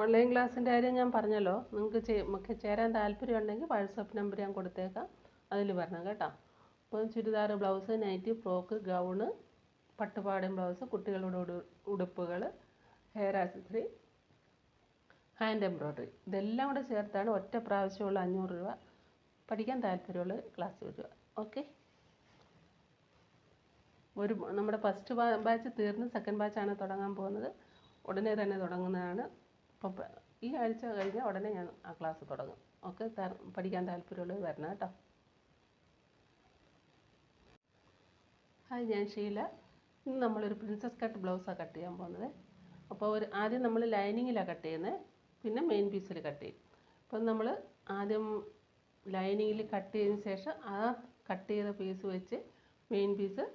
Online ക്ലാസ്സിന്റെ കാര്യം ഞാൻ പറഞ്ഞല്ലോ. നിങ്ങൾക്ക് ചേരാൻ താല്പര്യം ഉണ്ടെങ്കിൽ വാട്സപ്പ് നമ്പർ ഞാൻ കൊടുത്തേക്കാം. അതിൽ വരണം കേട്ടോ. അപ്പോൾ churidar blouse nightie frock gown പട്ടുപാടും blouse കുട്ടികളുടെ ഉടു ഉടുപ്പുകൾ ഹെയർ ആക്സസറി ഹാൻഡ് എംബ്രോയ്ഡറി ഇതെല്ലാം കൂടെ ചേർത്താണ് ഒറ്റ പ്രാവശ്യമുള്ള അഞ്ഞൂറ് രൂപ പഠിക്കാൻ താല്പര്യമുള്ള ക്ലാസ് വരിക. ഓക്കെ ഒരു നമ്മുടെ ഫസ്റ്റ് ബാച്ച് തീർന്ന് സെക്കൻഡ് ബാച്ചാണ് തുടങ്ങാൻ പോകുന്നത്. ഉടനെ തന്നെ തുടങ്ങുന്നതാണ്. അപ്പോൾ പ- ഈ ആഴ്ച കഴിഞ്ഞാൽ ഉടനെ ഞാൻ ആ ക്ലാസ് തുടങ്ങും. ഓക്കെ പഠിക്കാൻ താല്പര്യമുള്ളത് വരണം കേട്ടോ. ഹായ് ഞാൻ ഷീല. ഇന്ന് നമ്മളൊരു പ്രിൻസസ് കട്ട് ബ്ലൗസാണ് കട്ട് ചെയ്യാൻ പോകുന്നത് അപ്പോൾ ഒരു ആദ്യം നമ്മൾ ലൈനിങ്ങിലാണ് കട്ട് ചെയ്യുന്നത്. പിന്നെ മെയിൻ പീസിൽ കട്ട് ചെയ്യും. അപ്പം നമ്മൾ ആദ്യം ലൈനിങ്ങിൽ കട്ട് ചെയ്തതിന് ശേഷം ആ കട്ട് ചെയ്ത പീസ് വെച്ച് മെയിൻ പീസ്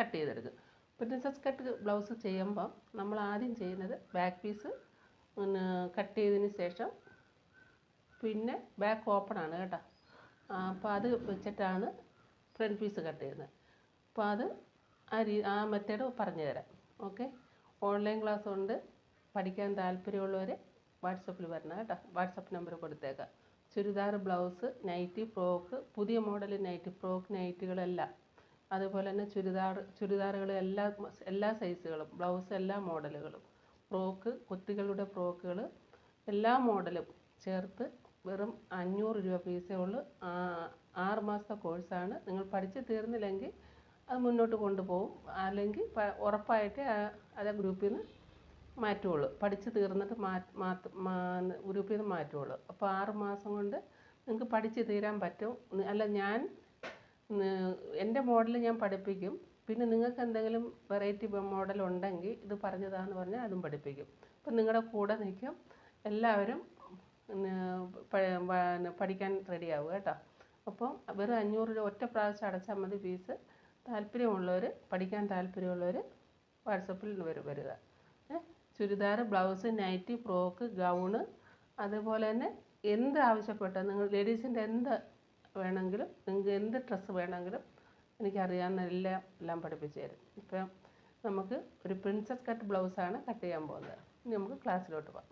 കട്ട് ചെയ്തെടുക്കും. പ്രിൻസസ് കട്ട് ബ്ലൗസ് ചെയ്യുമ്പോൾ നമ്മൾ ആദ്യം ചെയ്യുന്നത് ബാക്ക് പീസ് പിന്നെ കട്ട് ചെയ്തതിന് ശേഷം പിന്നെ ബാക്ക് ഓപ്പൺ ആണ് കേട്ടോ. അപ്പോൾ അത് വെച്ചിട്ടാണ് ഫ്രണ്ട് പീസ് കട്ട് ചെയ്യുന്നത്. അപ്പോൾ അത് ആ രീ ആ മെത്തേഡ് പറഞ്ഞു തരാം. ഓക്കെ ഓൺലൈൻ ക്ലാസ് ഉണ്ട്. പഠിക്കാൻ താല്പര്യമുള്ളവർ വാട്സപ്പിൽ വരണം കേട്ടോ. വാട്സപ്പ് നമ്പർ കൊടുത്തേക്കാം. ചുരിദാർ ബ്ലൗസ് നൈറ്റി ഫ്രോക്ക് പുതിയ മോഡൽ നൈറ്റി ഫ്രോക്ക് നൈറ്റുകളെല്ലാം അതുപോലെ തന്നെ ചുരിദാർ ചുരിദാറുകൾ എല്ലാ എല്ലാ സൈസുകളും ബ്ലൗസ് എല്ലാ മോഡലുകളും ഫ്രോക്ക് കുട്ടികളുടെ ഫ്രോക്കുകൾ എല്ലാ മോഡലും ചേർത്ത് വെറും അഞ്ഞൂറ് രൂപ ഫീസേ ഉള്ളൂ. ആറ് മാസത്തെ കോഴ്സാണ്. നിങ്ങൾ പഠിച്ച് തീർന്നില്ലെങ്കിൽ അത് മുന്നോട്ട് കൊണ്ടുപോകും. അല്ലെങ്കിൽ ഉറപ്പായിട്ട് അതേ ഗ്രൂപ്പിൽ നിന്ന് മാറ്റുള്ളൂ പഠിച്ച് തീർന്നിട്ട് ഗ്രൂപ്പിൽ നിന്ന് മാറ്റുള്ളൂ അപ്പോൾ ആറ് മാസം കൊണ്ട് നിങ്ങൾക്ക് പഠിച്ച് തീരാൻ പറ്റും. അല്ല ഞാൻ എന്റെ മോഡൽ ഞാൻ പഠിപ്പിക്കും. പിന്നെ നിങ്ങൾക്ക് എന്തെങ്കിലും വെറൈറ്റി മോഡൽ ഉണ്ടെങ്കിൽ ഇത് പറഞ്ഞതാന്ന് പറഞ്ഞാൽ അതും പഠിപ്പിക്കും. അപ്പം നിങ്ങളുടെ കൂടെ നിൽക്കും. എല്ലാവരും പഠിക്കാൻ റെഡിയാവും കേട്ടോ. അപ്പം വെറും അഞ്ഞൂറ് രൂപ ഒറ്റ പ്രാവശ്യം അടച്ചാൽ മതി ഫീസ് താല്പര്യമുള്ളവർ പഠിക്കാൻ താല്പര്യമുള്ളവർ വാട്സപ്പിൽ വരും വരിക. Churidar blouse nightie frock gown അതുപോലെ തന്നെ എന്ത് ആവശ്യപ്പെട്ട നിങ്ങൾ ലേഡീസിന്റെ എന്ത് വേണമെങ്കിലും നിങ്ങൾക്ക് എന്ത് ഡ്രസ്സ് വേണമെങ്കിലും എനിക്കറിയാവുന്ന നല്ല എല്ലാം പഠിപ്പിച്ച് തരും. ഇപ്പം നമുക്ക് ഒരു പ്രിൻസസ് കട്ട് ബ്ലൗസാണ് കട്ട് ചെയ്യാൻ പോകുന്നത്. ഇനി നമുക്ക് ക്ലാസ്സിലോട്ട് പോകാം.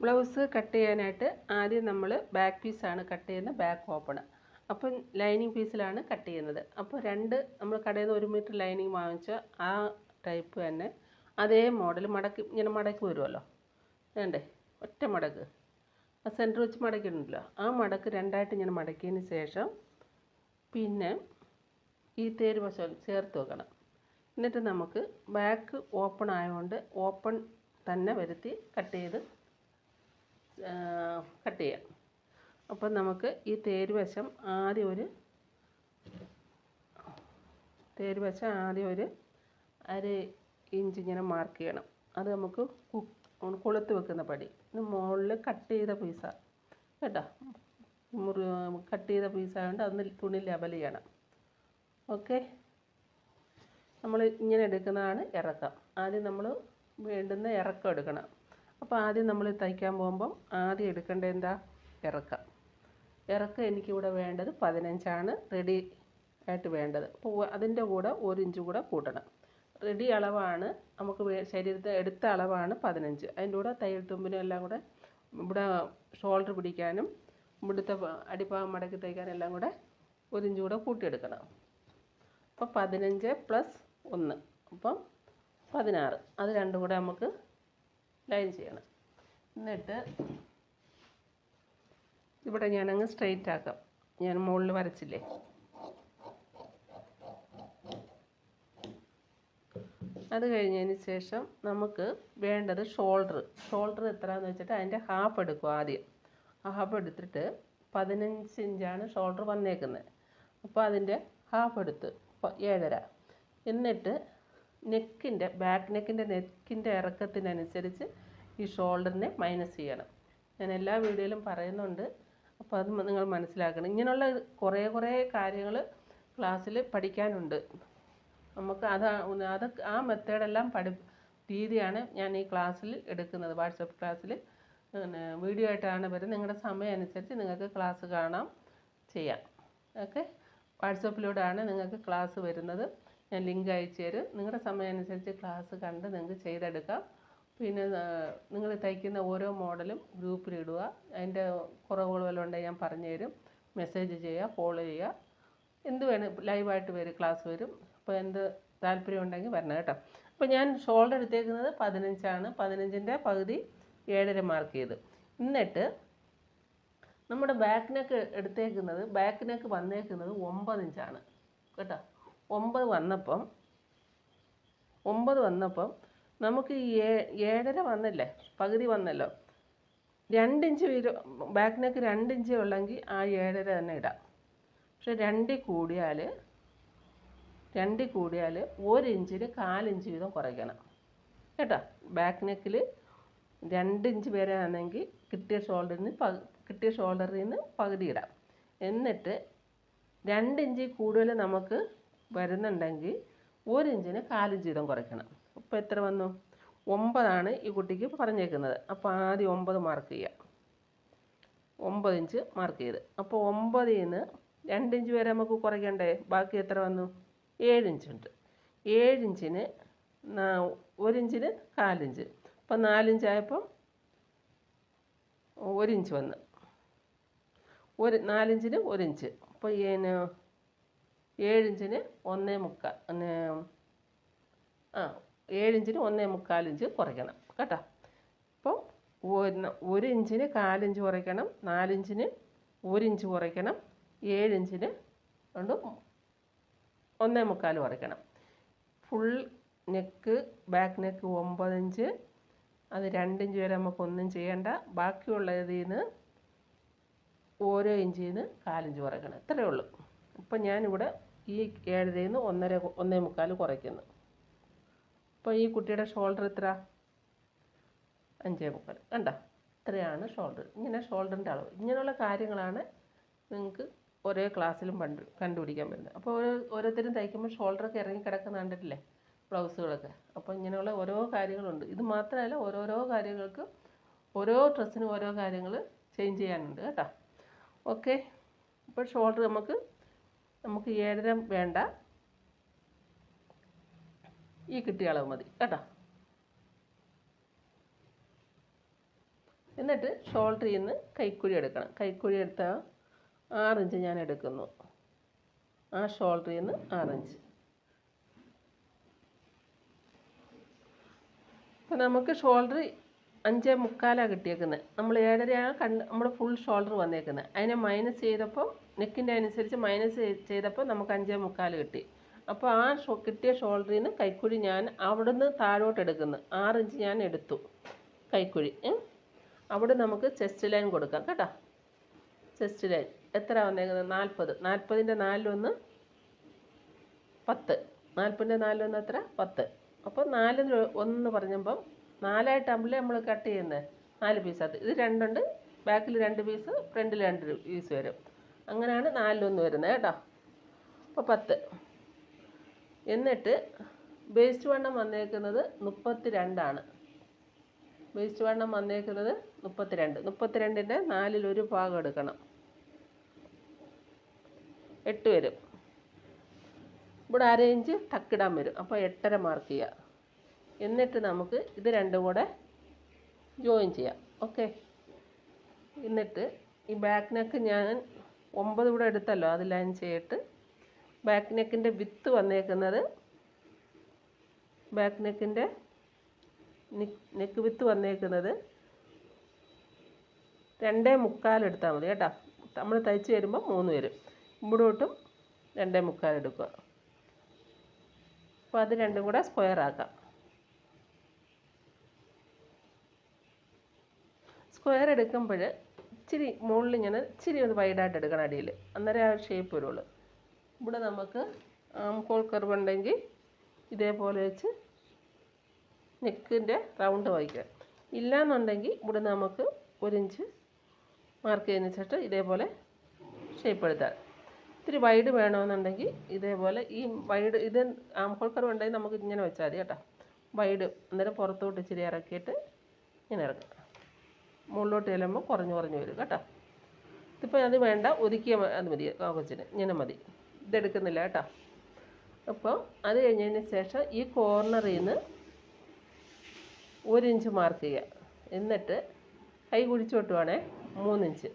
ബ്ലൗസ് കട്ട് ചെയ്യാനായിട്ട് ആദ്യം നമ്മൾ ബാക്ക് പീസാണ് കട്ട് ചെയ്യുന്നത് ബാക്ക് ഓപ്പൺ അപ്പം ലൈനിങ് പീസിലാണ് കട്ട് ചെയ്യുന്നത്. അപ്പോൾ രണ്ട് നമ്മൾ കടയിൽ നിന്ന് ഒരു മീറ്റർ ലൈനിങ് വാങ്ങിച്ച ആ ടൈപ്പ് തന്നെ അതേ മോഡൽ മടക്കി ഇങ്ങനെ മടക്കി വരുമല്ലോ വേണ്ടേ? ഒറ്റ മടക്ക്. ആ സെന്റർ വെച്ച് മടക്കിയിട്ടുണ്ടല്ലോ ആ മടക്ക് രണ്ടായിട്ട് ഞാൻ മടക്കിയതിന് ശേഷം പിന്നെ ഈ തേര് വശം ചേർത്ത് വെക്കണം. എന്നിട്ട് നമുക്ക് ബാക്ക് ഓപ്പൺ ആയതുകൊണ്ട് ഓപ്പൺ തന്നെ വരുത്തി കട്ട് ചെയ്ത് കട്ട് ചെയ്യാം. അപ്പം നമുക്ക് ഈ തേരുവശം ആദ്യം ഒരു തേരുവശം ആദ്യം ഒരു അര ഇഞ്ച് ഇങ്ങനെ മാർക്ക് ചെയ്യണം. അത് നമുക്ക് കുളുത്ത് വെക്കുന്ന പടി. ഇത് മുകളിൽ കട്ട് ചെയ്ത പീസാണ് കേട്ടോ? മുറി കട്ട് ചെയ്ത പീസായതുകൊണ്ട് അതൊന്ന് തുണി ലെവൽ ചെയ്യണം. ഓക്കെ നമ്മൾ ഇങ്ങനെ എടുക്കുന്നതാണ് ഇറക്കം. ആദ്യം നമ്മൾ വേണ്ടുന്ന ഇറക്കം എടുക്കണം. അപ്പോൾ ആദ്യം നമ്മൾ തയ്ക്കാൻ പോകുമ്പം ആദ്യം എടുക്കേണ്ടത് എന്താ? ഇറക്കം. ഇറക്കം എനിക്കിവിടെ വേണ്ടത് പതിനഞ്ചാണ്. റെഡി ആയിട്ട് വേണ്ടത്. അപ്പോൾ അതിന്റെ കൂടെ ഒരു ഇഞ്ച് കൂടെ കൂട്ടണം. റെഡി അളവാണ്. നമുക്ക് ശരീരത്തെ എടുത്ത അളവാണ് പതിനഞ്ച്. അതിന്റെ കൂടെ തയ്യൽ തുമ്പിനും എല്ലാം കൂടെ ഇവിടെ ഷോൾഡർ പിടിക്കാനും ഇവിടുത്തെ അടിഭാഗം മടക്കി തയ്ക്കാനും എല്ലാം കൂടെ ഒരു കൂടെ കൂട്ടിയെടുക്കണം. അപ്പോൾ പതിനഞ്ച് പ്ലസ് ഒന്ന്. അപ്പം പതിനാറ്. അത് രണ്ടും കൂടെ നമുക്ക് ലൈൻ ചെയ്യണം. എന്നിട്ട് ഇവിടെ ഞാനങ്ങ് സ്ട്രെയിറ്റ് ആക്കാം. ഞാൻ മുകളിൽ വരച്ചില്ലേ? അത് കഴിഞ്ഞതിന് ശേഷം നമുക്ക് വേണ്ടത് ഷോൾഡർ ഷോൾഡർ എത്രയാണെന്ന് വെച്ചിട്ട് അതിന്റെ ഹാഫ് എടുക്കും ആദ്യം. ഹാഫ് എടുത്തിട്ട് പതിനഞ്ച് ഇഞ്ചാണ് ഷോൾഡർ വന്നേക്കുന്നത്. അപ്പോൾ അതിന്റെ ഹാഫ് എടുത്ത് ഏഴര. എന്നിട്ട് നെക്കിന്റെ ബാക്ക് നെക്കിന്റെ നെക്കിന്റെ ഇറക്കത്തിനനുസരിച്ച് ഈ ഷോൾഡറിനെ മൈനസ് ചെയ്യണം. ഞാൻ എല്ലാ വീഡിയോയിലും പറയുന്നുണ്ട്. അപ്പോൾ അത് നിങ്ങൾ മനസ്സിലാക്കണം. ഇങ്ങനെയുള്ള കുറേ കുറേ കാര്യങ്ങൾ ക്ലാസ്സിൽ പഠിക്കാനുണ്ട്. നമുക്ക് അത് അത് ആ മെത്തേഡെല്ലാം പഠി രീതിയാണ് ഞാൻ ഈ ക്ലാസ്സിൽ എടുക്കുന്നത് വാട്സപ്പ് ക്ലാസ്സിൽ. പിന്നെ വീഡിയോ ആയിട്ടാണ് വരുന്നത്. നിങ്ങളുടെ സമയം അനുസരിച്ച് നിങ്ങൾക്ക് ക്ലാസ് കാണാം ചെയ്യാം. ഓക്കെ? വാട്സപ്പിലൂടെയാണ് നിങ്ങൾക്ക് ക്ലാസ് വരുന്നത്. ഞാൻ ലിങ്ക് അയച്ചു തരും. നിങ്ങളുടെ സമയം അനുസരിച്ച് ക്ലാസ് കണ്ട് നിങ്ങൾക്ക് ചെയ്തെടുക്കാം. പിന്നെ നിങ്ങൾ തയ്ക്കുന്ന ഓരോ മോഡലും ഗ്രൂപ്പിൽ ഇടുക അതിന്റെ കുറവുകൾ വല്ലതും ഉണ്ടെങ്കിൽ ഞാൻ പറഞ്ഞു തരും മെസ്സേജ് ചെയ്യുക കോൾ ചെയ്യുക. എന്ത് വേണം ലൈവായിട്ട് വരും ക്ലാസ് വരും. അപ്പോൾ എന്ത് താല്പര്യം ഉണ്ടെങ്കിൽ വരണം കേട്ടോ. അപ്പോൾ ഞാൻ ഷോൾഡർ എടുത്തേക്കുന്നത് പതിനഞ്ചാണ്. പതിനഞ്ചിന്റെ പകുതി ഏഴര മാർക്ക് ചെയ്ത്. എന്നിട്ട് നമ്മുടെ ബാക്ക് നെക്ക് എടുത്തേക്കുന്നത് ബാക്ക് നെക്ക് വന്നേക്കുന്നത് ഒമ്പത് ഇഞ്ചാണ്. കേട്ടോ? ഒമ്പത് വന്നപ്പം ഒമ്പത് വന്നപ്പം നമുക്ക് ഏ- ഏഴര വന്നില്ലേ? പകുതി വന്നല്ലോ. രണ്ടിഞ്ച് വീര ബാക്ക് നെക്ക് രണ്ടിഞ്ച് ഉള്ളെങ്കിൽ ആ ഏഴര തന്നെ ഇടാം. പക്ഷെ രണ്ടിൽ കൂടിയാൽ രണ്ടിൽ കൂടിയാൽ ഒരു ഇഞ്ചിന് കാലിഞ്ച് വീതം കുറയ്ക്കണം. കേട്ടോ? ബാക്ക് നെക്കിൽ രണ്ട് ഇഞ്ച് വരെ ആണെങ്കിൽ കിട്ടിയ ഷോൾഡറിൽ നിന്ന് കിട്ടിയ ഷോൾഡറിൽ നിന്ന് പകുതി ഇടാം. എന്നിട്ട് രണ്ട് ഇഞ്ച് കൂടുതൽ നമുക്ക് വരുന്നുണ്ടെങ്കിൽ ഒരു ഇഞ്ചിന് കാലിഞ്ച് വീതം കുറയ്ക്കണം. അപ്പോൾ എത്ര വന്നു? ഒമ്പതാണ് ഈ കുട്ടിക്ക് പറഞ്ഞേക്കുന്നത്. അപ്പോൾ ആദ്യം ഒമ്പത് മാർക്ക് ചെയ്യാം. ഒമ്പത് ഇഞ്ച് മാർക്ക് ചെയ്ത്. അപ്പോൾ ഒമ്പതിൽ നിന്ന് രണ്ട് ഇഞ്ച് വരെ നമുക്ക് കുറയ്ക്കണ്ടേ? ബാക്കി എത്ര വന്നു? ഏഴ് ഏഴിഞ്ചിന് ഒരിഞ്ചിന് കാലിഞ്ച് അപ്പം നാലിഞ്ചായപ്പം ഒരിഞ്ച് വന്ന്. ഒരു നാലിഞ്ചിന് ഒരിഞ്ച്. അപ്പോൾ ഏന് ഏഴിഞ്ചിന് ഒന്നേ മുക്കാൽ പിന്നെ ആ ഏഴിഞ്ചിന് ഒന്നേ മുക്കാൽ ഇഞ്ച് കുറയ്ക്കണം. കേട്ടോ? അപ്പോൾ ഒരു ഇഞ്ചിന് കാലിഞ്ച് കുറയ്ക്കണം നാലിഞ്ചിന് ഒരു ഇഞ്ച് കുറയ്ക്കണം ഏഴിഞ്ചിന് കൊണ്ട് ഒന്നേ മുക്കാൽ കുറയ്ക്കണം ഫുൾ നെക്ക് ബാക്ക് നെക്ക് ഒമ്പത് ഇഞ്ച്. അത് രണ്ടിഞ്ച് വരെ നമുക്കൊന്നും ചെയ്യേണ്ട. ബാക്കിയുള്ള ബാക്കിയുള്ളതിൽ നിന്ന് ഓരോ ഇഞ്ചിൽ നിന്ന് കാലിഞ്ച് കുറയ്ക്കണം ഇത്രയേ ഉള്ളൂ. അപ്പം ഞാനിവിടെ ഈ ഏഴരയിൽ നിന്ന് ഒന്നര ഒന്നേ മുക്കാൽ കുറയ്ക്കുന്നു. അപ്പോൾ ഈ കുട്ടിയുടെ ഷോൾഡർ എത്ര? അഞ്ചേ മുക്കാൽ കണ്ട? ഇത്രയാണ് ഷോൾഡർ ഇങ്ങനെ ഷോൾഡറിന്റെ അളവ്. ഇങ്ങനെയുള്ള കാര്യങ്ങളാണ് നിങ്ങൾക്ക് ഒരേ ക്ലാസ്സിലും പണ്ട് കണ്ടുപിടിക്കാൻ പറ്റുന്നത്. അപ്പോൾ ഓരോ ഓരോരുത്തരും തയ്ക്കുമ്പോൾ ഷോൾഡറൊക്കെ ഇറങ്ങി കിടക്കുന്ന കണ്ടിട്ടില്ലേ? ബ്ലൗസുകളൊക്കെ അപ്പോൾ ഇങ്ങനെയുള്ള ഓരോ കാര്യങ്ങളുണ്ട്. ഇത് മാത്രമല്ല ഓരോരോ കാര്യങ്ങൾക്ക് ഓരോ ഡ്രസ്സിനും ഓരോ കാര്യങ്ങൾ ചേഞ്ച് ചെയ്യാനുണ്ട് കേട്ടോ. ഓക്കെ ഇപ്പോൾ ഷോൾഡർ നമുക്ക് നമുക്ക് ഏഴര വേണ്ട. ഈ കിട്ടിയ അളവ് മതി കേട്ടോ. എന്നിട്ട് ഷോൾഡറിൽ നിന്ന് കൈക്കുഴി എടുക്കണം. കൈക്കുഴി എടുത്താൽ ആറിഞ്ച് ഞാൻ എടുക്കുന്നു. ആ ഷോൾഡറിൽ നിന്ന് ആറിഞ്ച്. അപ്പം നമുക്ക് ഷോൾഡർ അഞ്ചേ മുക്കാലാണ് കിട്ടിയേക്കുന്നത് നമ്മൾ ഏഴരയാണ് കണ്ട് നമ്മൾ ഫുൾ ഷോൾഡർ വന്നേക്കുന്നത് അതിനെ മൈനസ് ചെയ്തപ്പോൾ നെക്കിന്റെ അനുസരിച്ച് മൈനസ് ചെയ്തപ്പോൾ നമുക്ക് അഞ്ചേ മുക്കാൽ കിട്ടി. അപ്പോൾ ആ കിട്ടിയ ഷോൾഡറിൽ നിന്ന് കൈക്കുഴി ഞാൻ അവിടുന്ന് താഴോട്ട് എടുക്കുന്നു. ആറിഞ്ച് ഞാൻ എടുത്തു കൈക്കുഴി. അവിടെ നമുക്ക് ചെസ്റ്റ് ലൈൻ കൊടുക്കാം കേട്ടോ. ചെസ്റ്റ് ലൈൻ എത്ര വന്നേക്കുന്നത് നാൽപ്പത്. നാൽപ്പതിന്റെ നാലിലൊന്ന് പത്ത്. നാൽപ്പതിന്റെ നാലിലൊന്ന് എത്ര? പത്ത്. അപ്പോൾ നാലിൽ ഒന്ന് പറഞ്ഞപ്പം നാലായിട്ടാകുമ്പോൾ നമ്മൾ കട്ട് ചെയ്യുന്നത് നാല് പീസകത്ത് ഇത് രണ്ടുണ്ട്. ബാക്കിൽ രണ്ട് പീസ് ഫ്രണ്ടിൽ രണ്ട് പീസ് വരും. അങ്ങനെയാണ് നാലിലൊന്ന് വരുന്നത് കേട്ടോ. അപ്പോൾ പത്ത്. എന്നിട്ട് വേസ്റ്റ് വണ്ണം വന്നേക്കുന്നത് മുപ്പത്തി രണ്ടാണ് വേസ്റ്റ് വണ്ണം വന്നേക്കുന്നത് മുപ്പത്തിരണ്ട്. മുപ്പത്തിരണ്ടിന്റെ നാലിലൊരു ഭാഗം എടുക്കണം. എട്ട് വരും. ഇവിടെ അര ഇഞ്ച് ടക്കിടാൻ വരും. അപ്പോൾ എട്ടര മാർക്ക് ചെയ്യുക എന്നിട്ട് നമുക്ക് ഇത് രണ്ടും കൂടെ ജോയിൻ ചെയ്യാം. ഓക്കെ എന്നിട്ട് ഈ ബാക്ക് നെക്ക് ഞാൻ ഒമ്പത് ഇവിടെ എടുത്തല്ലോ. അത് ലൈൻ ചെയ്തിട്ട് ബാക്ക് നെക്കിന്റെ വിത്ത് വന്നേക്കുന്നത് ബാക്ക് നെക്കിന്റെ നെക്ക് വിത്ത് വന്നേക്കുന്നത് രണ്ടേ മുക്കാൽ എടുത്താൽ മതി കേട്ടോ. നമ്മൾ തയ്ച്ച് വരുമ്പോൾ മൂന്ന് വരും. ഇവിടോട്ടും രണ്ടേ മുക്കാൽ എടുക്കുക. അപ്പോൾ അത് രണ്ടും കൂടെ സ്ക്വയർ ആക്കാം. സ്ക്വയർ എടുക്കുമ്പോൾ ഇച്ചിരി മുകളിൽ ഇങ്ങനെ ഇച്ചിരി ഒന്ന് വൈഡായിട്ട് എടുക്കണം അടിയിൽ. അന്നേരം ആ ഷേപ്പ് വരുള്ളൂ. ഇവിടെ നമുക്ക് ആംകോൾ കർവ് ഉണ്ടെങ്കിൽ ഇതേപോലെ വെച്ച് നെക്കിന്റെ റൗണ്ട് വയ്ക്കുക ഇല്ലയെന്നുണ്ടെങ്കിൽ ഇവിടെ നമുക്ക് ഒരു ഇഞ്ച് മാർക്ക് ചെയ്തതിന് ശേഷം ഇതേപോലെ ഷേപ്പ് എടുത്താൽ ഇത്തിരി വൈഡ് വേണമെന്നുണ്ടെങ്കിൽ ഇതേപോലെ ഈ വൈഡ് ഇത് ആംഹോൾ കർവ് ഉണ്ടെങ്കിൽ നമുക്ക് ഇങ്ങനെ വെച്ചാൽ മതി കേട്ടോ. വൈഡ് അന്നേരം പുറത്തോട്ട് ഇച്ചിരി ഇറക്കിയിട്ട് ഇങ്ങനെ ഇറക്കുക മുകളിലോട്ട് ചെല്ലുമ്പോൾ കുറഞ്ഞു കുറഞ്ഞു വരും കേട്ടോ. ഇതിപ്പോൾ അത് വേണ്ട ഒതുക്കിയ അത് മതി കൊച്ചിന്. ഇങ്ങനെ മതി. ഇതെടുക്കുന്നില്ല കേട്ടോ. അപ്പോൾ അത് കഴിഞ്ഞതിന് ശേഷം ഈ കോർണറിൽ നിന്ന് ഒരു ഇഞ്ച് മാർക്ക് ചെയ്യുക എന്നിട്ട് കൈ കുഴിച്ചു വെട്ടുവാണേ മൂന്നിഞ്ച്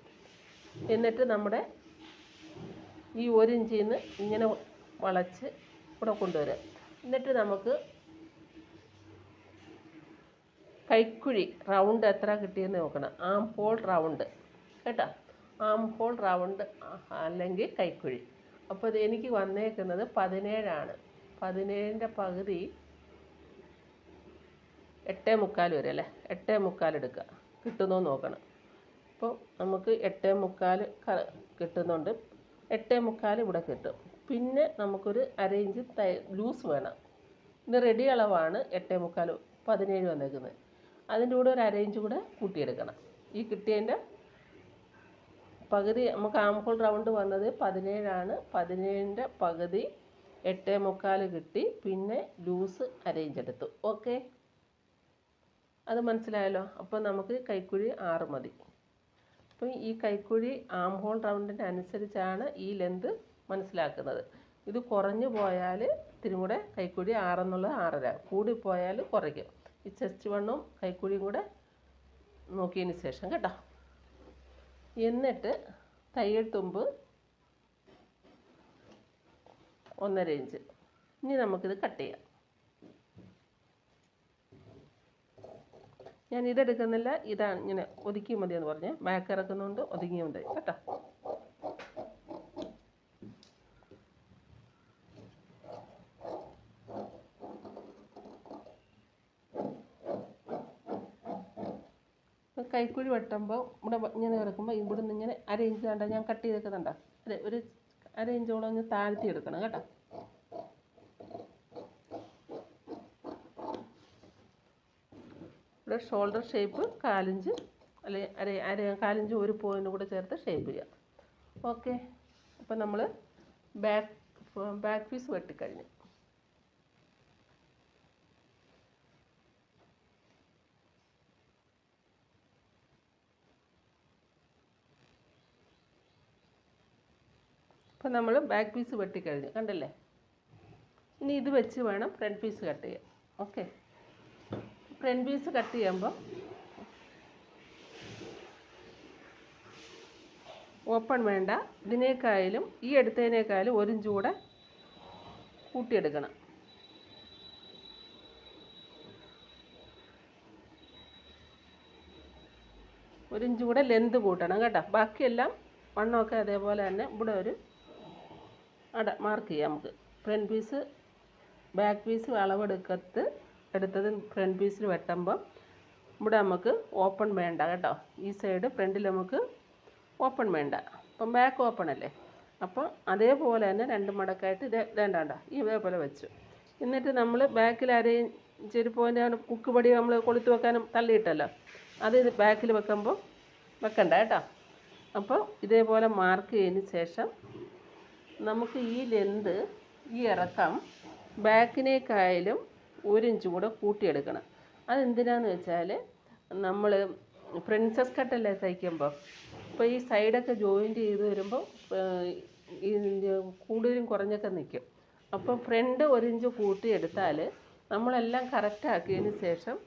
എന്നിട്ട് നമ്മുടെ ഈ ഒരു ഇഞ്ചിൽ നിന്ന് ഇങ്ങനെ വളച്ച് ഇവിടെ കൊണ്ടുവരിക എന്നിട്ട് നമുക്ക് കൈക്കുഴി റൗണ്ട് എത്ര കിട്ടിയെന്ന് നോക്കണം. Arm hole round. കേട്ടോ? ആം ഹോൾ റൗണ്ട് അല്ലെങ്കിൽ കൈക്കുഴി. അപ്പോൾ ഇത് എനിക്ക് വന്നേക്കുന്നത് പതിനേഴാണ്. പതിനേഴിന്റെ പകുതി എട്ടേ മുക്കാൽ വരെ അല്ലേ? എട്ടേ മുക്കാൽ എടുക്കുക. കിട്ടുന്നോ നോക്കണം. അപ്പോൾ നമുക്ക് എട്ടേ മുക്കാൽ കിട്ടുന്നുണ്ട്. എട്ടേ മുക്കാൽ ഇവിടെ കിട്ടും. പിന്നെ നമുക്കൊരു അര ഇഞ്ച് തൈ ലൂസ് വേണം. ഇത് റെഡി അളവാണ് എട്ടേ മുക്കാൽ പതിനേഴ് വന്നേക്കുന്നത്. അതിന്റെ കൂടെ ഒരു അര ഇഞ്ച് കൂടെ കൂട്ടിയെടുക്കണം. ഈ കിട്ടിയതിന്റെ പകുതി നമുക്ക് ആംഹോൾ റൗണ്ട് വന്നത് പതിനേഴാണ്. പതിനേഴിന്റെ പകുതി എട്ടേ മുക്കാൽ കിട്ടി. പിന്നെ ലൂസ് അര ഇഞ്ച് എടുത്തു. ഓക്കെ അത് മനസ്സിലായല്ലോ? അപ്പോൾ നമുക്ക് കൈക്കുഴി ആറ് മതി. അപ്പോൾ ഈ കൈക്കുഴി ആം ഹോൾ റൗണ്ടിന് അനുസരിച്ചാണ് ഈ ലെന്ത് മനസ്സിലാക്കുന്നത്. ഇത് കുറഞ്ഞു പോയാൽ ഇത്തിരി കൂടെ കൈക്കുഴി ആറെന്നുള്ളത് ആറര. കൂടിപ്പോയാൽ കുറയ്ക്കും. ഈ ചെസ്റ്റ് വണ്ണും കൈക്കുഴിയും കൂടെ നോക്കിയതിന് ശേഷം കേട്ടോ. എന്നിട്ട് തയ്യൽ തുമ്പ് ഒന്നര ഇഞ്ച്. ഇനി നമുക്കിത് കട്ട് ചെയ്യാം. ഞാൻ ഇതെടുക്കുന്നില്ല. ഇതാണ് ഇങ്ങനെ ഒതുക്കി മതി എന്ന് പറഞ്ഞ് ബാക്ക് ഇറക്കുന്നുണ്ട് മതി. കേട്ടോ? കൈക്കുഴി വെട്ടുമ്പോൾ ഇവിടെ ഇങ്ങനെ കിടക്കുമ്പോൾ ഇവിടെ നിന്ന് ഇങ്ങനെ അര ഇഞ്ച് കണ്ട ഞാൻ കട്ട് ചെയ്തേക്കുന്നുണ്ടോ? അതെ ഒരു അര ഇഞ്ചോളം ഒന്ന് താഴ്ത്തി എടുക്കണം കേട്ടോ. ഇവിടെ ഷോൾഡർ ഷേപ്പ് കാലിഞ്ച് അല്ലെ അര അര കാലിഞ്ച് ഒരു പോയിന്റ് കൂടെ ചേർത്ത് ഷേപ്പ് ചെയ്യാം ഓക്കെ അപ്പം നമ്മൾ ബാക്ക് ബാക്ക് പീസ് വെട്ടിക്കഴിഞ്ഞു. അപ്പം നമ്മൾ ബാക്ക് പീസ് വെട്ടിക്കഴിഞ്ഞു. കണ്ടല്ലേ? ഇനി ഇത് വെച്ച് വേണം ഫ്രണ്ട് പീസ് കട്ട് ചെയ്യാൻ. ഓക്കെ ഫ്രണ്ട് പീസ് കട്ട് ചെയ്യുമ്പോൾ ഓപ്പൺ വേണ്ട. ഇതിനേക്കായാലും ഈ എടുത്തതിനേക്കായാലും ഒരു കൂടെ കൂട്ടിയെടുക്കണം. ഒരു കൂടെ ലെന്ത് കൂട്ടണം കേട്ടോ. ബാക്കിയെല്ലാം വണ്ണമൊക്കെ അതേപോലെ തന്നെ ഇവിടെ ഒരു അട മാർക്ക് ചെയ്യാം നമുക്ക്. ഫ്രണ്ട് പീസ് ബാക്ക് പീസ് അളവെടുക്കത്ത് എടുത്തത് ഫ്രണ്ട് പീസിൽ വെട്ടുമ്പോൾ ഇവിടെ നമുക്ക് ഓപ്പൺ വേണ്ട കേട്ടോ. ഈ സൈഡ് ഫ്രണ്ടിൽ നമുക്ക് ഓപ്പൺ വേണ്ട. അപ്പം ബാക്ക് ഓപ്പൺ അല്ലേ? അപ്പോൾ അതേപോലെ തന്നെ രണ്ട് മടക്കായിട്ട് ഇത് വേണ്ടാണ്ട ഈ ഇതേപോലെ വെച്ചു. എന്നിട്ട് നമ്മൾ ബാക്കിൽ അരയും ചെരുപ്പോന്റെ കുക്ക് പടി നമ്മൾ കൊളുത്ത് വെക്കാനും തള്ളിയിട്ടല്ലോ. അത് ഇത് ബാക്കിൽ വെക്കുമ്പോൾ വെക്കണ്ട കേട്ടോ. അപ്പോൾ ഇതേപോലെ മാർക്ക് ചെയ്തതിന് ശേഷം നമുക്ക് ഈ ലെന്ത് ഈ ഇറക്കം ബാക്കിനേക്കായാലും ഒരു ഇഞ്ച് കൂടെ കൂട്ടിയെടുക്കണം. അതെന്തിനാന്ന് വെച്ചാൽ നമ്മൾ പ്രിൻസസ് കട്ടല്ലേ തയ്ക്കുമ്പോൾ ഇപ്പോൾ ഈ സൈഡൊക്കെ ജോയിന്റ് ചെയ്ത് വരുമ്പോൾ ഈ കൂടുതലും കുറഞ്ഞൊക്കെ നിൽക്കും അപ്പോൾ ഫ്രണ്ട് ഒരു ഇഞ്ച് കൂട്ടിയെടുത്താൽ നമ്മളെല്ലാം കറക്റ്റാക്കിയതിന് ശേഷം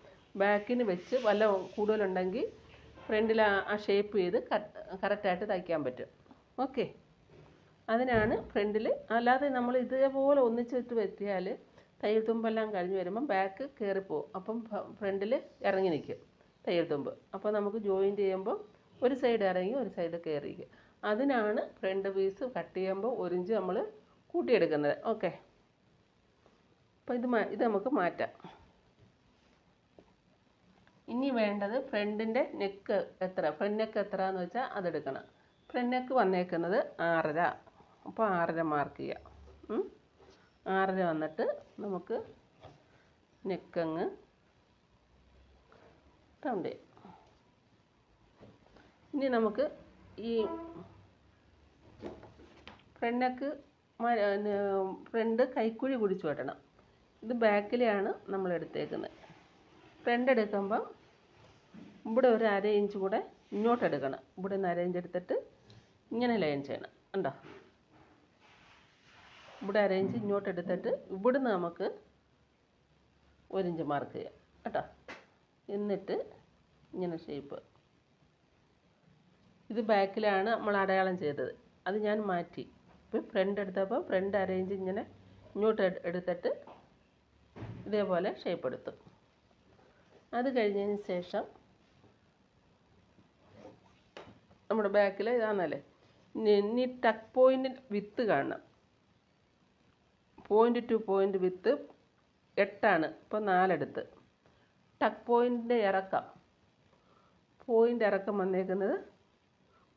ബാക്കിന് വെച്ച് വല്ല കൂടുതലുണ്ടെങ്കിൽ ഫ്രണ്ടിൽ ആ ഷേപ്പ് ചെയ്ത് കറക്റ്റായിട്ട് തയ്ക്കാൻ പറ്റും. ഓക്കെ അതിനാണ് ഫ്രണ്ടിൽ അല്ലാതെ നമ്മൾ ഇതേപോലെ ഒന്നിച്ചിട്ട് വെത്തിയാൽ തയ്യൽ തുമ്പെല്ലാം കഴിഞ്ഞ് വരുമ്പം ബാക്ക് കയറിപ്പോവും അപ്പം ഫ്രണ്ടിൽ ഇറങ്ങി നിൽക്കും തയ്യൽ തുമ്പ് അപ്പോൾ നമുക്ക് ജോയിന്റ് ചെയ്യുമ്പോൾ ഒരു സൈഡ് ഇറങ്ങി ഒരു സൈഡ് കയറിയിരിക്കും അതിനാണ് ഫ്രണ്ട് പീസ് കട്ട് ചെയ്യുമ്പോൾ ഒരിഞ്ച് നമ്മൾ കൂട്ടിയെടുക്കുന്നത്. ഓക്കെ. അപ്പോൾ ഇത് ഇത് നമുക്ക് മാറ്റാം. ഇനി വേണ്ടത് ഫ്രണ്ടിന്റെ നെക്ക് എത്ര ഫ്രണ്ട് നെക്ക് എത്ര എന്ന് വെച്ചാൽ അതെടുക്കണം. ഫ്രണ്ട് നെക്ക് വന്നേക്കുന്നത് ആറര. അപ്പോൾ ആറര മാർക്ക് ചെയ്യാം. ആറര വന്നിട്ട് നമുക്ക് നെക്കങ്ങ് റൗണ്ട് ഇനി നമുക്ക് ഈ ഫ്രണ്ട് നെക്ക് ഫ്രണ്ട് കൈക്കുഴി കുടിച്ചു വെട്ടണം. ഇത് ബാക്കിലെയാണ് നമ്മൾ എടുത്തേക്കുന്നത്. ഫ്രണ്ട് എടുക്കുമ്പം ഇവിടെ ഒരു അര ഇഞ്ച് കൂടെ ഇങ്ങോട്ട് എടുക്കണം. ഇവിടെ നിന്ന് അര ഇഞ്ച് എടുത്തിട്ട് ഇങ്ങനെ ലൈൻ ചെയ്യണം. ഉണ്ടോ ഇവിടെ അരയിഞ്ച് ഇങ്ങോട്ട് എടുത്തിട്ട് ഇവിടുന്ന് നമുക്ക് ഒരിഞ്ച് ഇഞ്ച് മാർക്ക് ചെയ്യാം. കേട്ടോ? എന്നിട്ട് ഇങ്ങനെ ഷേപ്പ് ഇത് ബാക്കിലാണ് നമ്മൾ അടയാളം ചെയ്തത്. അത് ഞാൻ മാറ്റി. ഇപ്പോൾ ഫ്രണ്ട് എടുത്തപ്പോൾ ഫ്രണ്ട് അരയിഞ്ച് ഇങ്ങനെ ഇങ്ങോട്ട് എടുത്തിട്ട് ഇതേപോലെ ഷേപ്പ് എടുത്തു. അത് കഴിഞ്ഞതിന് ശേഷം നമ്മുടെ ബാക്കിൽ ഇതാണല്ലേ? ഇനി ടക്ക് പോയിന്റ് വിത്ത് കാണണം. പോയിന്റ് ടു പോയിന്റ് വിത്ത് എട്ടാണ്. ഇപ്പോൾ നാലെടുത്ത്. ടക്ക് പോയിന്റിന്റെ ഇറക്കം. പോയിന്റ് ഇറക്കം വന്നേക്കുന്നത്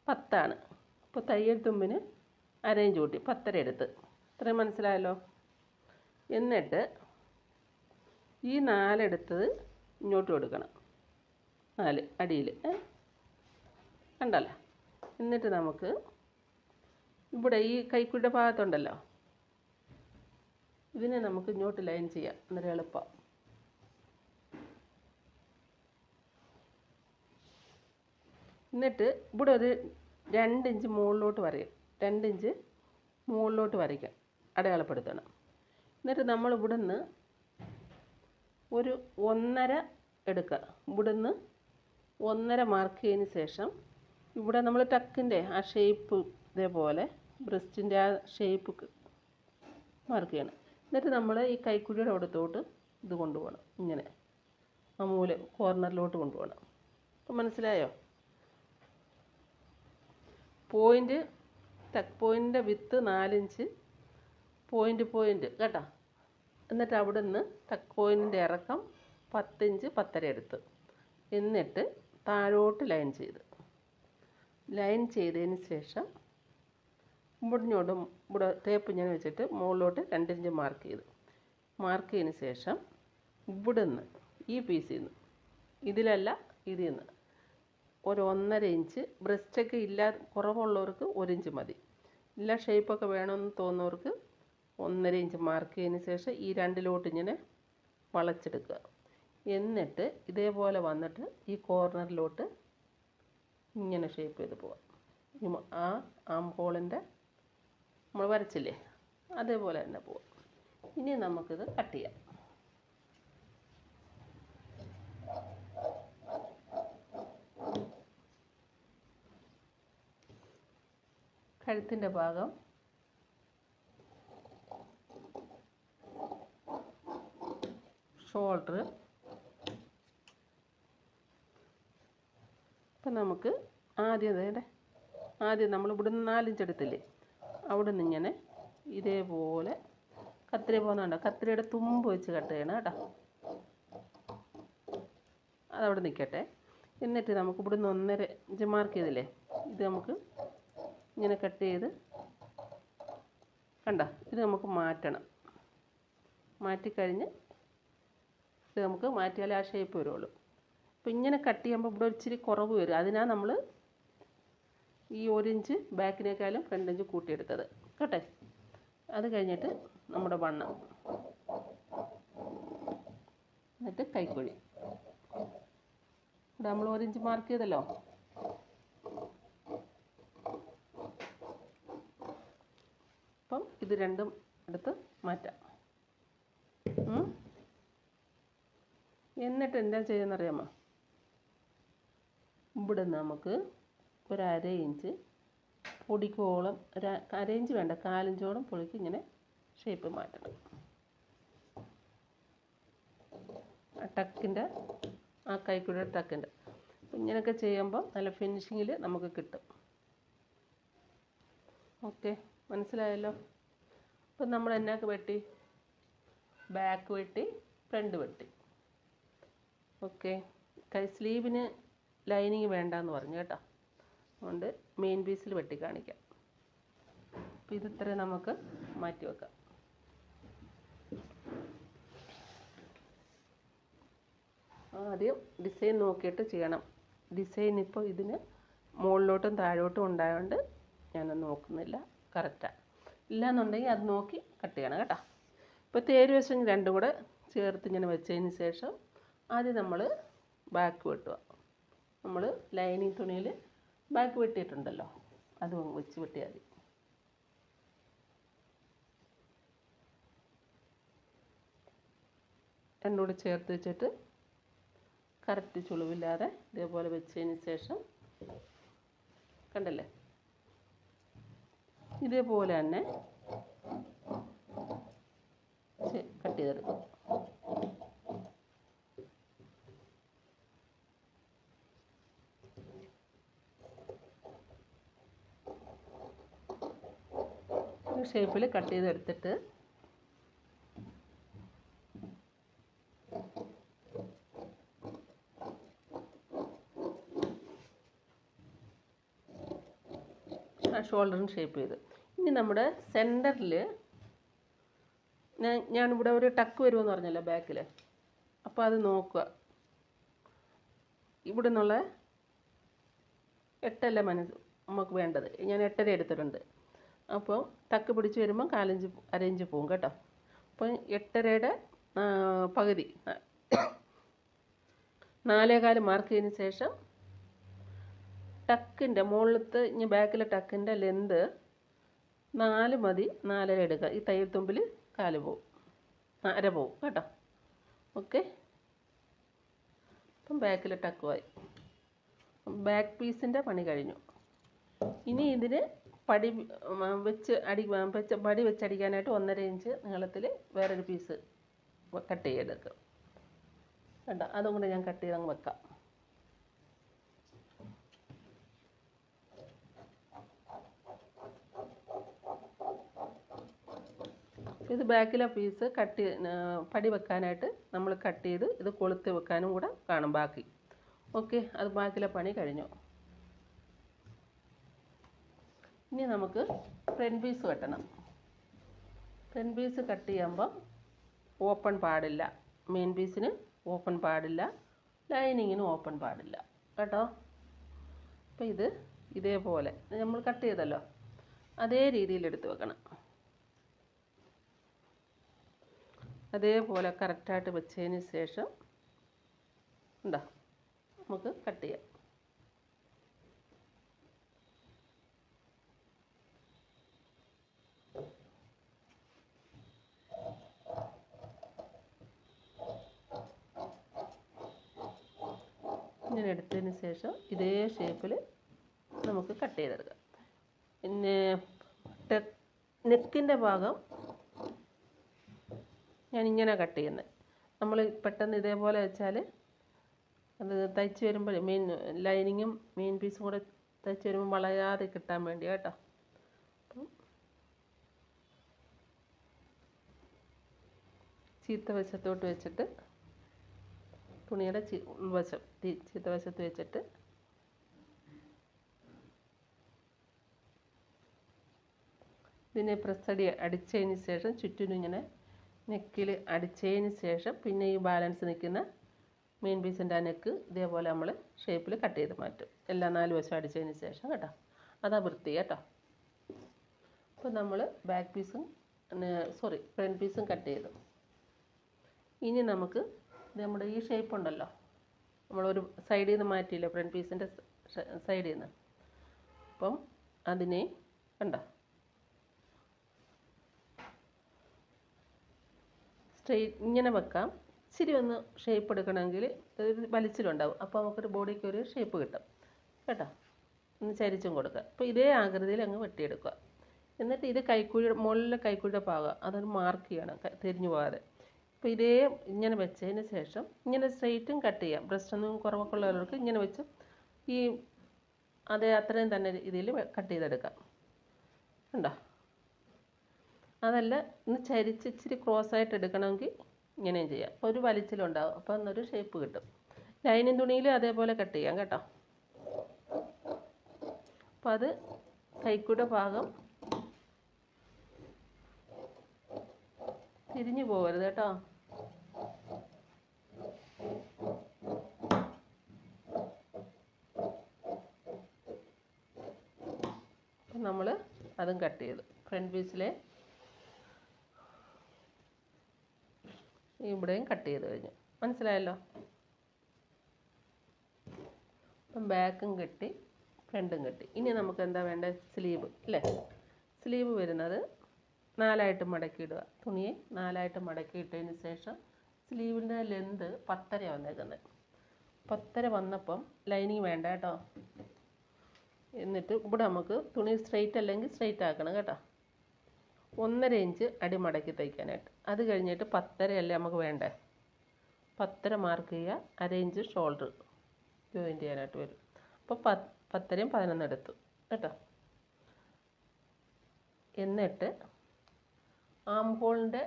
പത്താണ്. ഇപ്പോൾ തയ്യൽ തുമ്പിന് അരയിഞ്ച് കൂട്ടി. പത്തര എടുത്ത്. ഇത്രയും മനസ്സിലായല്ലോ? എന്നിട്ട് ഈ നാലെടുത്തത് ഇങ്ങോട്ട് കൊടുക്കണം. നാല് അടിയിൽ കണ്ടല്ലോ? എന്നിട്ട് നമുക്ക് ഇവിടെ ഈ കൈക്കുഴിയുടെ ഭാഗത്തുണ്ടല്ലോ? ഇതിനെ നമുക്ക് ഇങ്ങോട്ട് ലൈൻ ചെയ്യാം. അന്നേരം എളുപ്പം. എന്നിട്ട് ഇവിടെ ഒരു രണ്ട് ഇഞ്ച് മുകളിലോട്ട് വരയും. രണ്ട് ഇഞ്ച് മുകളിലോട്ട് വരയ്ക്കാം. അടയാളപ്പെടുത്തണം. എന്നിട്ട് നമ്മൾ ഇവിടുന്ന് ഒരു ഒന്നര എടുക്കുക. ഇവിടുന്ന് ഒന്നര മാർക്ക് ചെയ്തതിന് ശേഷം ഇവിടെ നമ്മൾ ടക്കിന്റെ ആ ഷേപ്പ് ഇതേപോലെ ബ്രസ്റ്റിന്റെ ആ ഷേപ്പ് മാർക്ക് ചെയ്യണം. എന്നിട്ട് നമ്മൾ ഈ കൈക്കുഴിയുടെ അവിടത്തോട്ട് ഇത് കൊണ്ടുപോകണം. ഇങ്ങനെ. ആ മൂല കോർണറിലോട്ട് കൊണ്ടുപോകണം. അപ്പം മനസ്സിലായോ? പോയിന്റ് ടക്ക് പോയിന്റിന്റെ വിത്ത് നാലിഞ്ച് പോയിന്റ് പോയിന്റ് കേട്ടോ? എന്നിട്ട് അവിടെ നിന്ന് ടക്ക് പോയിന്റെ ഇറക്കം പത്തിഞ്ച് പത്തര എടുത്ത്. എന്നിട്ട് താഴോട്ട് ലൈൻ ചെയ്ത്. ലൈൻ ചെയ്തതിന് ശേഷം ഇവിടിഞ്ഞോട്ടും ഇവിടെ ടേപ്പ് ഇങ്ങനെ വെച്ചിട്ട് മുകളിലോട്ട് രണ്ടിഞ്ച് മാർക്ക് ചെയ്തു. മാർക്ക് ചെയ്തതിന് ശേഷം ഇവിടുന്ന് ഈ പീസിൽ നിന്ന് ഇതിലല്ല ഇതിൽ നിന്ന് ഒരു ഒന്നര ഇഞ്ച് ബ്രസ്റ്റൊക്കെ ഇല്ലാ കുറവുള്ളവർക്ക് ഒരു ഇഞ്ച് മതി. ഇല്ല ഷേപ്പൊക്കെ വേണമെന്ന് തോന്നുന്നവർക്ക് ഒന്നര ഇഞ്ച് മാർക്ക് ചെയ്തതിന് ശേഷം ഈ രണ്ടിലോട്ട് ഇങ്ങനെ വളച്ചെടുക്കുക. എന്നിട്ട് ഇതേപോലെ വന്നിട്ട് ഈ കോർണറിലോട്ട് ഇങ്ങനെ ഷേപ്പ് ചെയ്ത് പോവാം. ആ ആം ഹോളിന്റെ നമ്മൾ വരച്ചില്ലേ? അതേപോലെ തന്നെ പോവാം. ഇനി നമുക്കിത് കട്ട് ചെയ്യാം. കഴുത്തിന്റെ ഭാഗം ഷോൾഡർ അപ്പം നമുക്ക് ആദ്യം വേണ്ടേ ആദ്യം നമ്മൾ ഇവിടുന്ന് നാലിഞ്ച് എടുത്തില്ലേ? അവിടെ നിന്ന് ഇങ്ങനെ ഇതേപോലെ കത്തിരി പോകുന്നുണ്ടോ കത്തിരിയുടെ തുമ്പ് വെച്ച് കട്ട് ചെയ്യണം കേട്ടോ. അതവിടെ നിൽക്കട്ടെ എന്നിട്ട് നമുക്ക് ഇവിടെ നിന്ന് ഒന്നര ഇഞ്ച് മാർക്ക് ചെയ്തില്ലേ? ഇത് നമുക്ക് ഇങ്ങനെ കട്ട് ചെയ്ത് കണ്ട? ഇത് നമുക്ക് മാറ്റണം. മാറ്റിക്കഴിഞ്ഞ് ഇത് നമുക്ക് മാറ്റിയാലേ ആ ഷേപ്പ് വരുള്ളൂ. അപ്പോൾ ഇങ്ങനെ കട്ട് ചെയ്യുമ്പോൾ ഇവിടെ ഇച്ചിരി കുറവ് വരും. അതിനാണ് നമ്മൾ ഈ ഒരു ഇഞ്ച് ബാക്കിനേക്കാളും ഫ്രണ്ട് ഇഞ്ച് കൂട്ടിയെടുത്തത്. കേട്ടെ? അത് കഴിഞ്ഞിട്ട് നമ്മുടെ വണ്ണം. എന്നിട്ട് കൈക്കുഴി. ഇവിടെ നമ്മൾ ഒരു ഇഞ്ച് മാർക്ക് ചെയ്തല്ലോ. അപ്പം ഇത് രണ്ടും എടുത്ത് മാറ്റാം. എന്നിട്ട് എന്താ ചെയ്യുന്നറിയാമോ? ഇവിടെ നമുക്ക് ഒരു അര ഇഞ്ച് പൊടിക്കോളം ഒരു അര ഇഞ്ച് വേണ്ട കാലിഞ്ചോളം പൊടിക്ക് ഇങ്ങനെ ഷേപ്പ് മാറ്റണം. ടക്കിന്റെ ആ കൈക്കൂടെ ടക്കിന്റെ ഇങ്ങനെയൊക്കെ ചെയ്യുമ്പോൾ നല്ല ഫിനിഷിങ്ങിൽ നമുക്ക് കിട്ടും. ഓക്കെ മനസ്സിലായല്ലോ? അപ്പം നമ്മൾ എന്നൊക്കെ വെട്ടി? ബാക്ക് വെട്ടി ഫ്രണ്ട് വെട്ടി. ഓക്കെ കൈ സ്ലീവിന് ലൈനിങ് വേണ്ടെന്ന് പറഞ്ഞു കേട്ടോ. അതുകൊണ്ട് മെയിൻ പീസിൽ വെട്ടി കാണിക്കാം. അപ്പോൾ ഇതിത്ര നമുക്ക് മാറ്റി വെക്കാം. ആദ്യം ഡിസൈൻ നോക്കിയിട്ട് ചെയ്യണം. ഡിസൈൻ ഇപ്പോൾ ഇതിന് മുകളിലോട്ടും താഴോട്ടും ഉണ്ടായതുകൊണ്ട് ഞാൻ നോക്കുന്നില്ല. കറക്റ്റാണ് ഇല്ലയെന്നുണ്ടെങ്കിൽ അത് നോക്കി കട്ട് ചെയ്യണം കേട്ടോ. ഇപ്പോൾ തേര് വശം രണ്ടും കൂടെ ചേർത്ത് ഇങ്ങനെ വെച്ചതിന് ശേഷം ആദ്യം നമ്മൾ ബാക്ക് വെട്ടുക. നമ്മൾ ലൈനിങ് തുണിയിൽ ബാക്ക് വെട്ടിയിട്ടുണ്ടല്ലോ. അതും വെച്ച് വെട്ടിയാൽ മതി. രണ്ടുകൂടി ചേർത്ത് വെച്ചിട്ട് കറക്റ്റ് ചുളിവില്ലാതെ ഇതേപോലെ വെച്ചതിന് ശേഷം കണ്ടല്ലേ? ഇതേപോലെ തന്നെ കട്ട് ചെയ്തെടുക്കും. ഷേപ്പിൽ കട്ട് ചെയ്തെടുത്തിട്ട് ഷോൾഡറിന് ഷോൾഡറും ഷേപ്പ് ചെയ്ത്. ഇനി നമ്മുടെ സെന്ററിൽ ഞാൻ ഞാനിവിടെ ഒരു ടക്ക് വരുമെന്ന് പറഞ്ഞല്ലോ ബാക്കിൽ അപ്പോൾ അത് നോക്കുക. ഇവിടെ നിന്നുള്ള എട്ടല്ല മനസ്സ് നമുക്ക് വേണ്ടത്. ഞാൻ എട്ടര എടുത്തിട്ടുണ്ട്. അപ്പോൾ ടക്ക് പിടിച്ച് വരുമ്പം കാലഞ്ച് അരയിഞ്ച് പോവും കേട്ടോ. അപ്പം എട്ടരയുടെ പകുതി. നാലേകാൽ മാർക്ക് ചെയ്തതിന് ശേഷം ടക്കിന്റെ മുകളിലത്തെ ഇനി ബാക്കിലെ ടക്കിന്റെ ലെന്ത് നാല് മതി നാലര എടുക്കുക. ഈ തയ്യൽ തുമ്പിൽ കാൽ പോവും. അര പോവും കേട്ടോ. ഓക്കെ. അപ്പം ബാക്കിൽ ടക്കുമായി ബാക്ക് പീസിന്റെ പണി കഴിഞ്ഞു. ഇനി ഇതിന് പടി വെച്ച് അടി വെച്ച് പടി വെച്ചടിക്കാനായിട്ട് ഒന്നര ഇഞ്ച് നീളത്തിൽ വേറൊരു പീസ് കട്ട് ചെയ്തെടുക്കും. കേട്ടോ അതും കൂടെ ഞാൻ കട്ട് ചെയ്തങ്ങ് വെക്കാം. ഇത് ബാക്കിലെ പീസ് കട്ട് പടി വെക്കാനായിട്ട് നമ്മൾ കട്ട് ചെയ്ത് ഇത് കൊളുത്തി വെക്കാനും കൂടെ കാണും ബാക്കി. ഓക്കെ അത് ബാക്കിലെ പണി കഴിഞ്ഞു. ഇനി നമുക്ക് ഫ്രണ്ട് പീസ് വെട്ടണം. ഫ്രണ്ട് പീസ് കട്ട് ചെയ്യുമ്പം ഓപ്പൺ പാടില്ല. മെയിൻ പീസിന് ഓപ്പൺ പാടില്ല. ലൈനിങ്ങിന് ഓപ്പൺ പാടില്ല. കേട്ടോ? അപ്പോൾ ഇത് ഇതേപോലെ നമ്മൾ കട്ട് ചെയ്തല്ലോ. അതേ രീതിയിൽ എടുത്ത് വെക്കണം. അതേപോലെ കറക്റ്റായിട്ട് വെച്ചതിന് ശേഷം ഉണ്ടോ നമുക്ക് കട്ട് ചെയ്യാം. ഇങ്ങനെ എടുത്തതിന് ശേഷം ഇതേ ഷേപ്പിൽ നമുക്ക് കട്ട് ചെയ്തെടുക്കാം. പിന്നെ നെക്കിന്റെ ഭാഗം ഞാൻ ഇങ്ങനെ കട്ട് ചെയ്യുന്നത് നമ്മൾ പെട്ടെന്ന് ഇതേപോലെ വെച്ചാൽ അത് തയ്ച്ച് വരുമ്പോൾ മെയിൻ ലൈനിങ്ങും മെയിൻ പീസും കൂടെ തയ്ച്ച് വരുമ്പോൾ വളയാതെ കിട്ടാൻ വേണ്ടി കേട്ടോ അപ്പം ചീത്ത വശത്തോട്ട് വെച്ചിട്ട് തുണിയുടെ ചി ഉൾവശം തി- ചീത്ത വശത്ത് വെച്ചിട്ട്. ഇതിനെ പ്രസ്സടി അടിച്ചതിന് ശേഷം ചുറ്റിനും ഇങ്ങനെ നെക്കിൽ അടിച്ചതിന് ശേഷം പിന്നെ ഈ ബാലൻസ് നിൽക്കുന്ന മെയിൻ പീസിന്റെ നെക്ക് ഇതേപോലെ നമ്മൾ ഷേപ്പിൽ കട്ട് ചെയ്ത് മാറ്റും. എല്ലാ നാല് വശം അടിച്ചതിന് ശേഷം കേട്ടോ. അതാ വൃത്തി കേട്ടോ. അപ്പോൾ നമ്മൾ ബാക്ക് പീസും സോറി ഫ്രണ്ട് പീസും കട്ട് ചെയ്തു. ഇനി നമുക്ക് ഇത് നമ്മുടെ ഈ ഷേപ്പ് ഉണ്ടല്ലോ. നമ്മളൊരു സൈഡിൽ നിന്ന് മാറ്റിയില്ല ഫ്രണ്ട് പീസിന്റെ സൈഡിൽ നിന്ന് അപ്പം അതിനെ കണ്ട? സ്ട്രെയിറ്റ് ഇങ്ങനെ വെക്കാം. ഇച്ചിരി ഒന്ന് ഷേപ്പ് എടുക്കണമെങ്കിൽ ഒരു വലിച്ചിലുണ്ടാവും. അപ്പോൾ നമുക്കൊരു ബോഡിക്ക് ഒരു ഷേപ്പ് കിട്ടും. കേട്ടോ? ഒന്ന് ചരിച്ചും കൊടുക്കുക. അപ്പോൾ ഇതേ ആകൃതിയിൽ അങ്ങ് വെട്ടിയെടുക്കുക. എന്നിട്ട് ഇത് കൈക്കുഴി മുകളിലെ കൈക്കുഴിയുടെ ഭാഗം അതൊരു മാർക്ക് ചെയ്യണം തിരിഞ്ഞു പോകാതെ. അപ്പോൾ ഇതേ ഇങ്ങനെ വെച്ചതിന് ശേഷം ഇങ്ങനെ സ്ട്രെയിറ്റും കട്ട് ചെയ്യാം. ബ്രസ്റ്റ് ഒന്നും കുറവൊക്കെ ഉള്ളവർക്ക് ഇങ്ങനെ വെച്ച് ഈ അതേ അത്രയും തന്നെ ഇതിൽ കട്ട് ചെയ്തെടുക്കാം. കണ്ടോ? അതല്ല ഒന്ന് ചരിച്ച് ഇച്ചിരി ക്രോസ് ആയിട്ട് എടുക്കണമെങ്കിൽ ഇങ്ങനെയും ചെയ്യാം. അപ്പോൾ ഒരു വലിച്ചിലുണ്ടാവും. അപ്പോൾ അന്നൊരു ഷേപ്പ് കിട്ടും. ലൈനിങ് തുണിയിൽ അതേപോലെ കട്ട് ചെയ്യാം കേട്ടോ. അപ്പോൾ അത് കൈക്കൂടെ ഭാഗം തിരിഞ്ഞു പോകരുത് കേട്ടോ. നമ്മൾ അതും കട്ട് ചെയ്തു ഫ്രണ്ട് പീസിലെ ഇവിടെയും കട്ട് ചെയ്ത് കഴിഞ്ഞു. മനസ്സിലായല്ലോ? അപ്പം ബാക്കും കെട്ടി ഫ്രണ്ടും കെട്ടി. ഇനി നമുക്ക് എന്താ വേണ്ടത് സ്ലീവ് അല്ലേ? സ്ലീവ് വരുന്നത് നാലായിട്ട് മടക്കിയിടുക തുണിയെ നാലായിട്ട് മടക്കിയിട്ടതിന് ശേഷം സ്ലീവിന്റെ ലെന്ത് പത്തര വന്നേക്കുന്നത് പത്തര വന്നപ്പം ലൈനിങ് വേണ്ട കേട്ടോ. എന്നിട്ട് ഇവിടെ നമുക്ക് തുണി സ്ട്രെയിറ്റ് അല്ലെങ്കിൽ സ്ട്രെയിറ്റ് ആക്കണം കേട്ടോ. ഒന്നര ഇഞ്ച് അടി മടക്കി തയ്ക്കാനായിട്ട്. അത് കഴിഞ്ഞിട്ട് പത്തരയല്ലേ നമുക്ക് വേണ്ടേ? പത്തര മാർക്ക് ചെയ്യുക അര ഇഞ്ച് ഷോൾഡർ ജോയിൻ ചെയ്യാനായിട്ട് വരും. അപ്പോൾ പ പത്തരയും പതിനൊന്ന് എടുത്തു കേട്ടോ. എന്നിട്ട് ആം ഹോളിന്റെ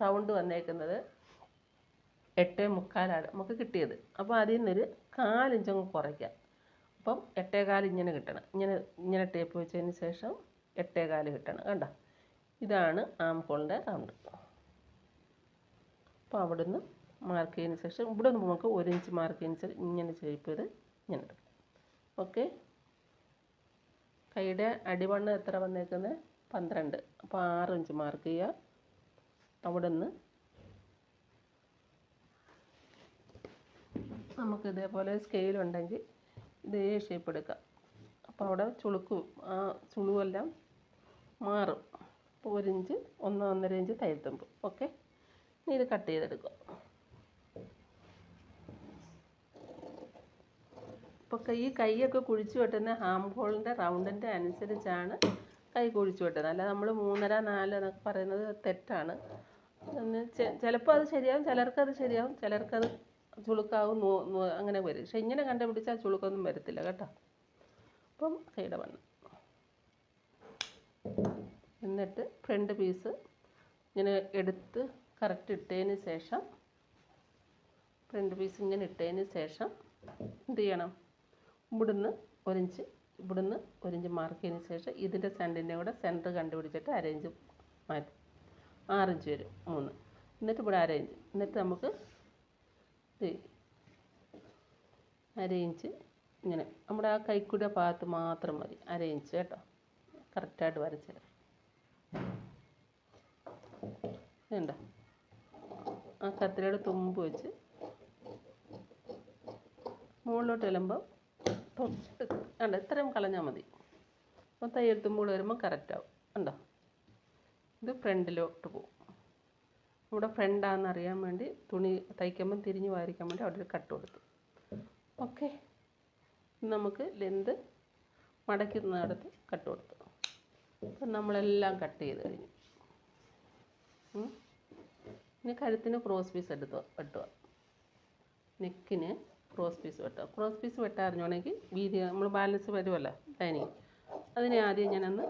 റൗണ്ട് വന്നേക്കുന്നത് എട്ട് മുക്കാലാണ് നമുക്ക് കിട്ടിയത്. അപ്പോൾ അതിൽ നിന്നൊരു കാലിഞ്ചങ്ങ് കുറയ്ക്കാം. അപ്പം എട്ടേകാൽ ഇങ്ങനെ കിട്ടണം. ഇങ്ങനെ ഇങ്ങനെ ടേപ്പ് വെച്ചതിന് ശേഷം എട്ടേകാൽ കിട്ടണം കണ്ടോ? ഇതാണ് ആം ഹോളിന്റെ റൗണ്ട് അപ്പോൾ അവിടുന്ന് മാർക്ക് ചെയ്തതിന് ശേഷം ഇവിടെ നിന്ന് നമുക്ക് ഒരു ഇഞ്ച് മാർക്ക് ചെയ്തതിന് ശേഷം ഇങ്ങനെ ഷേപ്പ് ചെയ്ത് ഇങ്ങനെ എടുക്കാം. ഓക്കെ കൈയുടെ അടിവണ്ണം എത്ര വന്നേക്കുന്നത് പന്ത്രണ്ട്. അപ്പോൾ ആറ് ഇഞ്ച് മാർക്ക് ചെയ്യുക. അവിടെ നിന്ന് നമുക്ക് ഇതേപോലെ സ്കെയിലുണ്ടെങ്കിൽ ഇതേ ഷേപ്പ് എടുക്കാം. അപ്പോൾ അവിടെ ചുളുക്കും ആ ചുളുവെല്ലാം മാറും. അപ്പോൾ ഒരു ഇഞ്ച് ഒന്ന് ഒന്നര ഇഞ്ച് തയ്യൽത്തുമ്പ്. ഓക്കെ ഇത് കട്ട് ചെയ്തെടുക്കുക. ഇപ്പോൾ കൈ കൈയൊക്കെ കുഴിച്ചു വെട്ടുന്ന ഹാം ഹോളിന്റെ റൗണ്ടിന്റെ അനുസരിച്ചാണ് കൈ കുഴിച്ചു വെട്ടുന്നത്. അല്ല നമ്മൾ മൂന്നര നാല് എന്നൊക്കെ പറയുന്നത് തെറ്റാണ്. ചിലപ്പോൾ അത് ശരിയാവും ചിലർക്കത് ശരിയാവും ചിലർക്കത് ചുളുക്കാവും അങ്ങനെ വരും. പക്ഷെ ഇങ്ങനെ കണ്ടുപിടിച്ചാൽ ചുളുക്കൊന്നും വരത്തില്ല കേട്ടോ. അപ്പം കൈയുടെ വണ്ണം. എന്നിട്ട് ഫ്രണ്ട് പീസ് ഇങ്ങനെ എടുത്ത് കറക്റ്റ് ഇട്ടതിന് ശേഷം ഫ്രണ്ട് പീസ് ഇങ്ങനെ ഇട്ടതിന് ശേഷം എന്ത് ചെയ്യണം? ഇവിടുന്ന് ഒരിഞ്ച് ഇവിടുന്ന് ഒരിഞ്ച് മാർക്ക് ചെയ്തതിന് ശേഷം ഇതിന്റെ സെന്റിന്റെ കൂടെ സെന്റർ കണ്ടുപിടിച്ചിട്ട് അരയിഞ്ച് മാറ്റി. ആറിഞ്ച് വരും. മൂന്ന്. എന്നിട്ട് ഇവിടെ അരയിഞ്ച് എന്നിട്ട് നമുക്ക് ഇത് അര ഇഞ്ച് ഇങ്ങനെ. നമ്മുടെ ആ കൈക്കുടെ ഭാഗത്ത് മാത്രം മതി. അര ഇഞ്ച് കേട്ടോ. കറക്റ്റായിട്ട് വരച്ച് വേണ്ട ആ കത്തിരിയുടെ തുമ്പ് വെച്ച് മുകളിലോട്ട് ചെല്ലുമ്പോൾ തൊട്ട് വേണ്ട ഇത്രയും കളഞ്ഞാൽ മതി. അപ്പോൾ തയ്യൽ തുമ്പുകൾ വരുമ്പോൾ കറക്റ്റാവും ഉണ്ടോ ഇത് ഫ്രണ്ടിലോട്ട് പോകും ഇവിടെ ഫ്രണ്ടാണെന്ന് അറിയാൻ വേണ്ടി തുണി തയ്ക്കുമ്പം തിരിഞ്ഞ് വാരിക്കാൻ വേണ്ടി അവിടെ ഒരു കട്ട് കൊടുത്തു ഓക്കെ നമുക്ക് ലെന്ത് മടക്കുന്നിടത്ത് കട്ട് കൊടുത്തു. അപ്പം നമ്മളെല്ലാം കട്ട് ചെയ്ത് കഴിഞ്ഞു. ഇനി കഴുത്തിന് ക്രോസ് പീസ് എടുത്ത് വെട്ടുക. നെക്കിന് ക്രോസ് പീസ് വെട്ടുക. ക്രോസ് പീസ് വെട്ടാൻ അറിഞ്ഞോണെങ്കിൽ വീതി നമ്മൾ ബാലൻസ് വരുമല്ലോ ലൈനിങ് അതിനെ ആദ്യം ഞാനൊന്ന്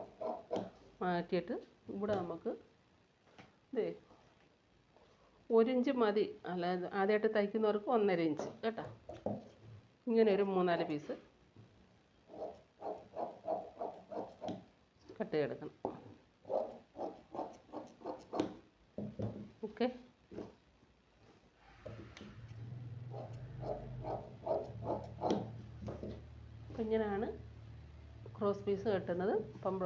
മാറ്റിയിട്ട് ഇവിടെ നമുക്ക് ഇതേ ഒരു ഇഞ്ച് മതി. അല്ല ആദ്യമായിട്ട് തയ്ക്കുന്നവർക്ക് ഒന്നര ഇഞ്ച്. കേട്ടോ? ഇങ്ങനെ ഒരു മൂന്നാൽ പീസ് കട്ട് ചെയ്തെടുക്കണം. ഓക്കെ. അപ്പം ഇങ്ങനെയാണ് ക്രോസ് പീസ് കെട്ടുന്നത്. ഇപ്പം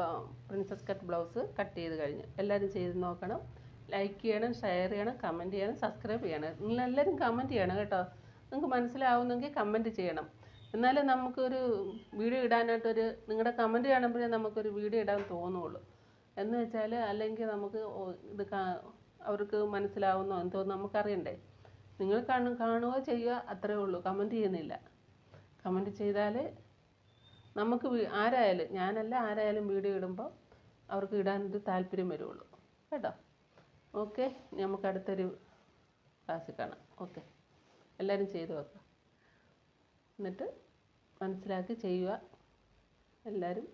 പ്രിൻസസ് കട്ട് ബ്ലൗസ് കട്ട് ചെയ്ത് കഴിഞ്ഞു. എല്ലാവരും ചെയ്ത് നോക്കണം. ലൈക്ക് ചെയ്യണം ഷെയർ ചെയ്യണം കമന്റ് ചെയ്യണം സബ്സ്ക്രൈബ് ചെയ്യണം. നിങ്ങളെല്ലാവരും കമന്റ് ചെയ്യണം കേട്ടോ. നിങ്ങൾക്ക് മനസ്സിലാവുന്നെങ്കിൽ കമന്റ് ചെയ്യണം. എന്നാലേ നമുക്കൊരു വീഡിയോ ഇടാനായിട്ടൊരു നിങ്ങളുടെ കമന്റ് കാണുമ്പോഴേ നമുക്കൊരു വീഡിയോ ഇടാൻ തോന്നുള്ളൂ. എന്ന് വെച്ചാൽ അല്ലെങ്കിൽ നമുക്ക് ഇത് അവർക്ക് മനസ്സിലാവുന്നോ എന്തോ നമുക്കറിയണ്ടേ. നിങ്ങൾ കാണു കാണുകയോ ചെയ്യുക അത്രേ ഉള്ളൂ. കമന്റ് ചെയ്യുന്നില്ല. കമന്റ് ചെയ്താൽ നമുക്ക് ആരായാലും ഞാനല്ല ആരായാലും വീഡിയോ ഇടുമ്പോൾ അവർക്ക് ഇടാനൊരു താല്പര്യം വരുള്ളൂ. കേട്ടോ? ഓക്കെ നമുക്ക് അടുത്തൊരു ക്ലാസ്സിൽ കാണാം. ഓക്കെ എല്ലാവരും ചെയ്തു വെക്കുക എന്നിട്ട് മനസ്സിലാക്കി ചെയ്യുക. എല്ലാവരും